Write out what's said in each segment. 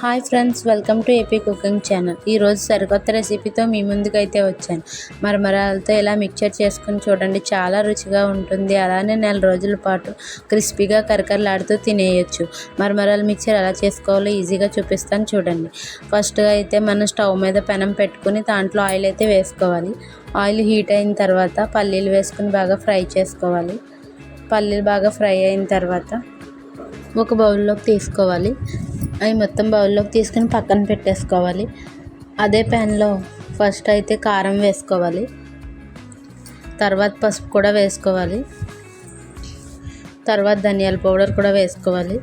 Hi friends welcome to AP cooking channel. ఈరోజు సరికొత్త రెసిపీతో మీ ముందుకైతే వచ్చాను. మరమరాలతో ఇలా మిక్చర్ చేసుకుని చూడండి చాలా రుచిగా ఉంటుంది. అలానే నెల రోజుల పాటు క్రిస్పీగా కరకరలాడుతూ తినేయచ్చు. మరమరాల మిక్చర్ ఎలా చేసుకోవాలో ఈజీగా చూపిస్తాను చూడండి. ఫస్ట్గా అయితే మనం స్టవ్ మీద పెనం పెట్టుకుని దాంట్లో ఆయిల్ అయితే వేసుకోవాలి. ఆయిల్ హీట్ అయిన తర్వాత పల్లీలు వేసుకుని బాగా ఫ్రై చేసుకోవాలి. పల్లీలు బాగా ఫ్రై అయిన తర్వాత ఒక బౌల్లోకి తీసుకోవాలి. అవి మొత్తం బౌల్లోకి తీసుకుని పక్కన పెట్టేసుకోవాలి. అదే ప్యాన్లో ఫస్ట్ అయితే కారం వేసుకోవాలి. తర్వాత పసుపు కూడా వేసుకోవాలి. తర్వాత ధనియాల పౌడర్ కూడా వేసుకోవాలి.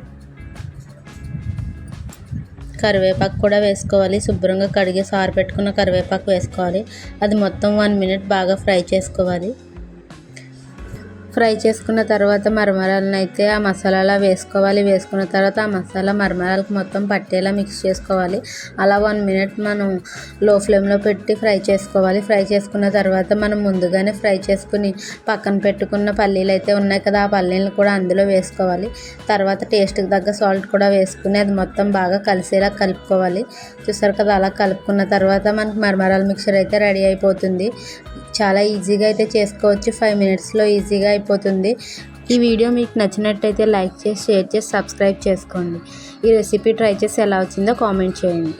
కరివేపాకు కూడా వేసుకోవాలి. శుభ్రంగా కడిగి సారు పెట్టుకున్న కరివేపాకు వేసుకోవాలి. అది మొత్తం వన్ మినిట్ బాగా ఫ్రై చేసుకోవాలి. ఫ్రై చేసుకున్న తర్వాత మరమరాలను అయితే ఆ మసాలాలో వేసుకోవాలి. వేసుకున్న తర్వాత ఆ మసాలా మరమరాలకు మొత్తం పట్టేలా మిక్స్ చేసుకోవాలి. అలా వన్ మినిట్ మనం లో ఫ్లేమ్లో పెట్టి ఫ్రై చేసుకోవాలి. ఫ్రై చేసుకున్న తర్వాత మనం ముందుగానే ఫ్రై చేసుకుని పక్కన పెట్టుకున్న పల్లీలు అయితే ఉన్నాయి కదా ఆ పల్లీలను కూడా అందులో వేసుకోవాలి. తర్వాత టేస్ట్కి తగ్గ సాల్ట్ కూడా వేసుకుని అది మొత్తం బాగా కలిసేలా కలుపుకోవాలి. చూసారు కదా అలా కలుపుకున్న తర్వాత మనకి మరమరాల మిక్చర్ అయితే రెడీ అయిపోతుంది. చాలా ఈజీగా అయితే చేసుకోవచ్చు. ఫైవ్ మినిట్స్లో ఈజీగా అయిపోతుంది. ఈ వీడియో మీకు నచ్చినట్టయితే లైక్ చేసి షేర్ చేసి సబ్స్క్రైబ్ చేసుకోండి. ఈ రెసిపీ ట్రై చేసి ఎలా వచ్చిందో కామెంట్ చేయండి.